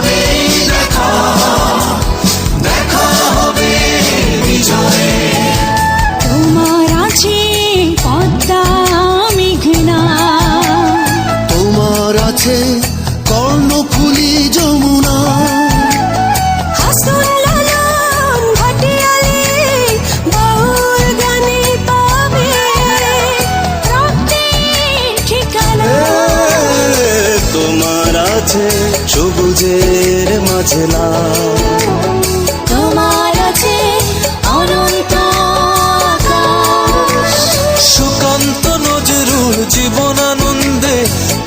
হবেই দেখা দেখা হবে বিজয়ে। তোমার আছে পদ্মা মেঘনা। তোমার আছে আছে সবুজের মাঝে তোমার আছে অনন্ত সুকান্ত নজরুল জীবনানন্দে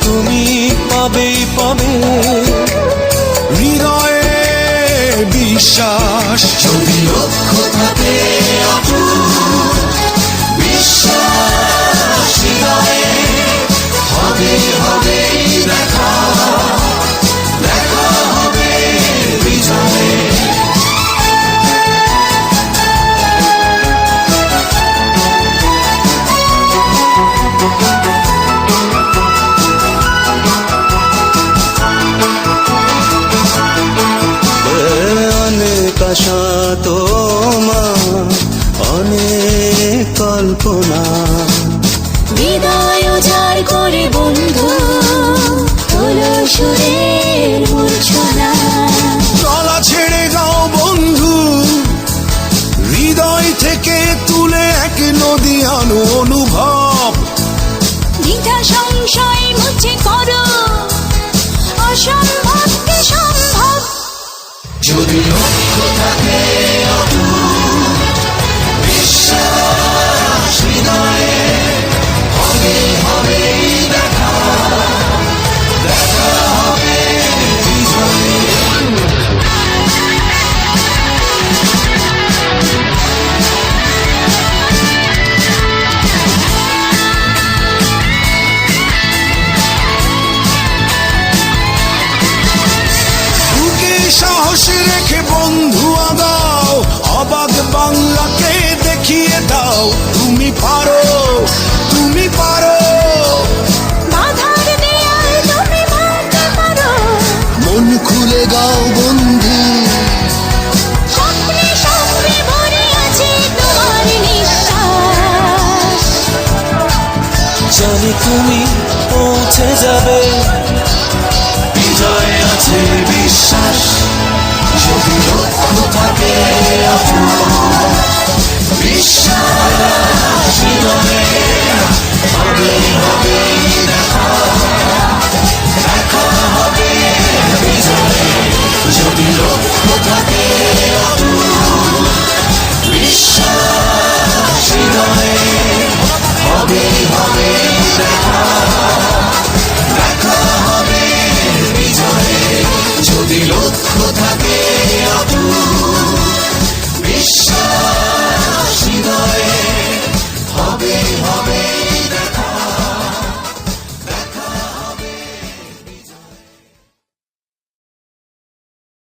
তুমি পাবেই পাবে। হৃদয়ে বিশ্বাস। ছবি অক্ষতা আশা তোমার অনেক কল্পনা। হৃদয় উজাড় করে বন্ধু তোলো সুরের মূর্ছনা। গলা ছেড়ে গাও বন্ধু হৃদয় থেকে তুলে এক নদী আনো অনুভব। দ্বিধা সংশয় মুছে করো অসম্ভবকে সম্ভব। যদি লক্ষ্য দেখিয়ে দাও তুমি পারো তুমি পারো। মন খুলে গাও বন্ধু। জানি তুমি পৌঁছে যাবে। বিজয় আছে বিশ্বাস। যদি লক্ষ্য থাকে আপনার